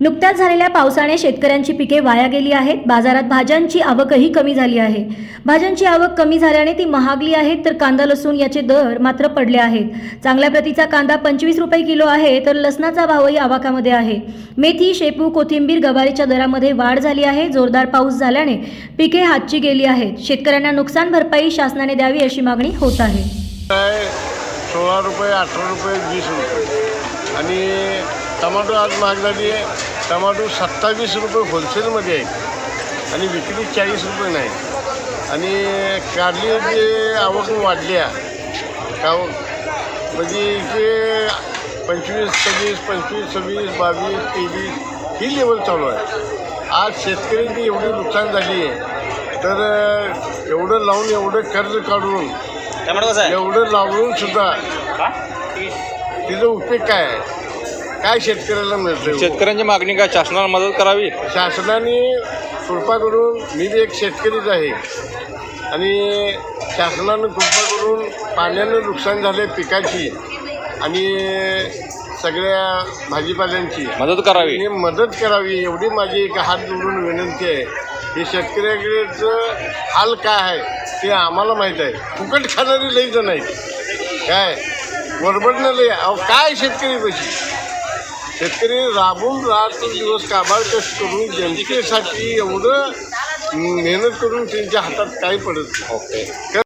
नुकत्याच झालेल्या पावसाने शेतकऱ्यांची पिके वाया गेली आहेत. बाजारात भाज्यांची आवकही कमी झाली आहे. भाज्यांची आवक कमी झाल्याने ती महागली आहेत तर कांदा लसूण याचे दर मात्र पडले आहेत. चांगल्या प्रतीचा कांदा पंचवीस रुपये किलो आहे तर लसणाचा भावही आवाकामध्ये आहे. मेथी शेपू कोथिंबीर गवारीच्या दरामध्ये वाढ झाली आहे. जोरदार पाऊस झाल्याने पिके हातची गेली आहेत. शेतकऱ्यांना नुकसान भरपाई शासनाने द्यावी अशी मागणी होत आहे. सोळा रुपये अठरा रुपये वीस रुपये. आणि टमाटो आज महाग झाली आहे. टमाटो सत्तावीस रुपये होलसेलमध्ये आहे. आणि विक्री चाळीस रुपये नाही. आणि कारली जे आवक वाढली आहे का म्हणजे इथे पंचवीस सव्वीस पंचवीस सव्वीस बावीस तेवीस ही लेवल चालू आहे. आज शेतकऱ्यांची एवढी नुकसान झाली आहे. तर एवढं लावून एवढं कर्ज काढून एवढं लावून सुद्धा तिचा उपयोग काय आहे? काय शेतकऱ्याला मिळतं शेतकऱ्यांची मागणी काय? शासनाला मदत करावी? शासनाने कृपा करून मी बी एक शेतकरीच आहे. आणि शासनानं कृपा करून पाण्यानं नुकसान झाले पिकाची आणि सगळ्या भाजीपाल्यांची. मदत करावी. आणि मदत करावी एवढी माझी एक हात जोडून विनंती आहे. हे शेतकऱ्याकडेचं हाल काय आहे ते आम्हाला माहीत आहे. फुकट खाणारी लई जण आहेत. काय? बरोबरनं लई अहो काय शेतकरी कशी शेतकरी राबून रात्र दिवस काबाड कष्ट करून जनतेसाठी एवढं मेहनत करून त्यांच्या हातात काही पडत ओके.